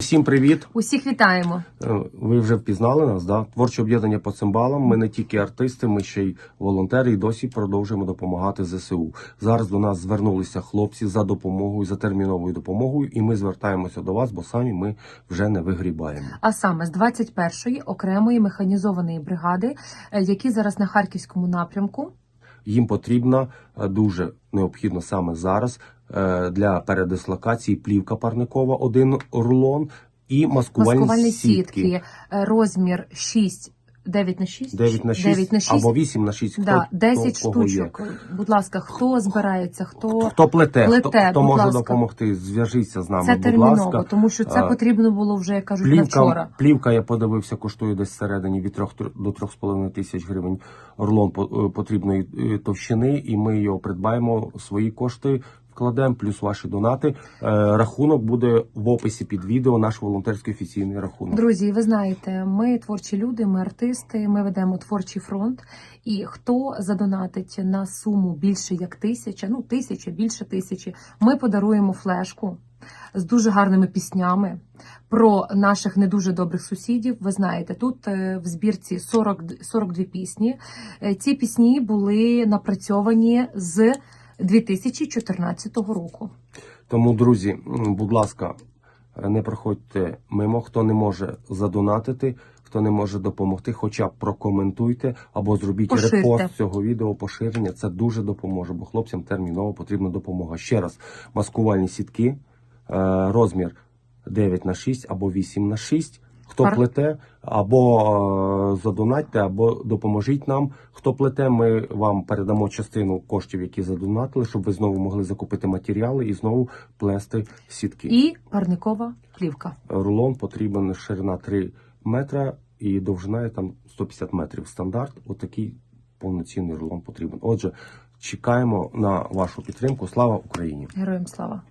Всім привіт! Усіх вітаємо. Е, Ви вже впізнали нас, да? Творче об'єднання по цимбалам. Ми не тільки артисти, ми ще й волонтери і досі продовжуємо допомагати ЗСУ. Зараз до нас звернулися хлопці за допомогою, за терміновою допомогою, і ми звертаємося до вас, бо самі ми вже не вигрібаємо. А саме з 21-ї окремої механізованої бригади, е, які зараз на харківському напрямку. Їм потрібна е, дуже необхідно саме зараз для передислокації плівка парникова, один рулон і маскувальні, Маскувальні сітки. сітки, е, розмір 6, 9 на 6? 9 на 6, 9 на 6. або 8 на 6. да, хто, 10 хто, кого є. штучок. Будь ласка, хто збирається, хто Хто плете, плете, хто, хто може ласка. допомогти, зв'яжіться з нами, це будь терміново, ласка. тому що це потрібно було вже, як кажуть, Плівка, вчора. плівка, я подивився, коштує десь всередині від 3 до 3,5 тисяч гривень рулон е, потрібної е, товщини, і ми його придбаємо свої кошти. Вкладемо плюс ваші донати. Е, рахунок буде в описі під відео. Наш волонтерський офіційний рахунок. Друзі, ви знаєте, ми творчі люди, ми артисти, ми ведемо творчий фронт. І хто задонатить на суму більше як тисяча, ну тисяча, більше тисячі, ми подаруємо флешку з дуже гарними піснями про наших не дуже добрих сусідів. Ви знаєте, тут е, в збірці 40, 42 пісні. Е, Ці пісні були напрацьовані з 2014 року. Тому, друзі, будь ласка, не проходьте мимо. Хто не може задонатити, хто не може допомогти, хоча б прокоментуйте або зробіть Поширте. репост цього відео, поширення. Це дуже допоможе, бо хлопцям терміново потрібна допомога. Ще раз, маскувальні сітки, е, розмір 9 на 6 або 8 на 6. Хто Пар- плете, або е, задонатьте, або допоможіть нам. Хто плете, ми вам передамо частину коштів, які задонатили, щоб ви знову могли закупити матеріали і знову плести сітки. І парникова плівка. Рулон потрібен ширина 3 метра і довжина там 150 метрів. Стандарт. Отакий повноцінний рулон потрібен. Отже, чекаємо на вашу підтримку. Слава Україні! Героям слава!